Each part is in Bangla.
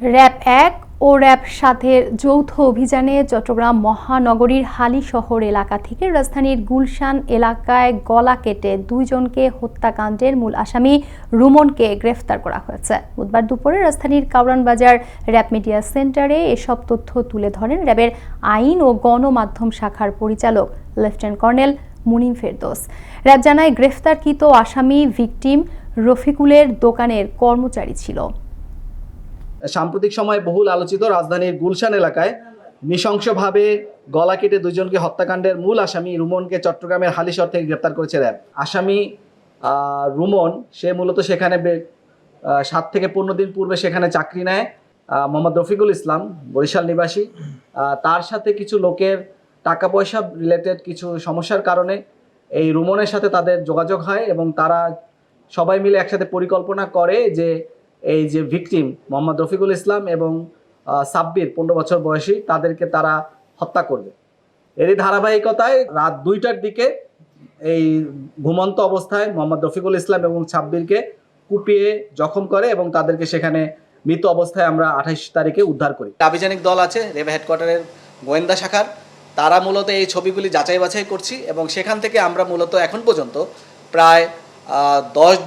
র্যাব এক ও র্যাব সাথের যৌথ অভিযানে চট্টগ্রাম মহানগরীর হালি শহর এলাকা থেকে রাজধানীর গুলশান এলাকায় গলা কেটে দুইজনকে হত্যাকাণ্ডের মূল আসামি রুমনকে গ্রেফতার করা হয়েছে। বুধবার দুপুরে রাজধানীর কাউরান বাজার র্যাব মিডিয়া সেন্টারে এসব তথ্য তুলে ধরেন র্যাবের আইন ও গণমাধ্যম শাখার পরিচালক lieutenant colonel Munim Ferdous. RAB জানায়, গ্রেফতারকৃত আসামি ভিকটিম রফিকুলের দোকানের কর্মচারী ছিল। সাম্প্রতিক সময়ে বহুল আলোচিত রাজধানীর গুলশান এলাকায় নৃশংসভাবে গলা কেটে দুজনকে হত্যাকাণ্ডের মূল আসামি রুমনকে চট্টগ্রামের হালিশহর থেকে গ্রেপ্তার করেছে র্যাব। আসামি রুমন, সে মূলত সেখানে সাত থেকে পনেরো দিন পূর্বে সেখানে চাকরি নেয় মোহাম্মদ রফিকুল ইসলাম, বরিশাল নিবাসী। তার সাথে কিছু লোকের টাকা পয়সা রিলেটেড কিছু সমস্যার কারণে এই রুমনের সাথে তাদের যোগাযোগ হয় এবং তারা সবাই মিলে একসাথে পরিকল্পনা করে যে এই যে ভিকটিম, মোহাম্মদ রফিকুল ইসলাম এবং সাব্বির, পনেরো বছর বয়সী, তাদেরকে তারা হত্যা করবে। এরই ধারাবাহিকতায় রাত দুইটার দিকে এই ঘুমন্ত অবস্থায় মোহাম্মদ রফিকুল ইসলাম এবং সাব্বিরকে কুপিয়ে জখম করে এবং তাদেরকে সেখানে মৃত অবস্থায় আমরা আঠাইশ তারিখে উদ্ধার করি। আভিযানিক দল আছে, রেভ হেডকোয়ার্টারের গোয়েন্দা শাখার। তারা মূলত এই ছবিগুলি যাচাই বাছাই করছি এবং সেখান থেকে আমরা মূলত এখন পর্যন্ত প্রায়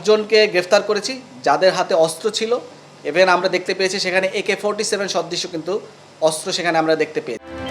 জনকে গ্রেফতার করেছি, যাদের হাতে অস্ত্র ছিল। এভেন আমরা দেখতে পেয়েছি সেখানে একে ফোর্টি সেভেন সদৃশ্য কিন্তু অস্ত্র সেখানে আমরা দেখতে পেয়েছি।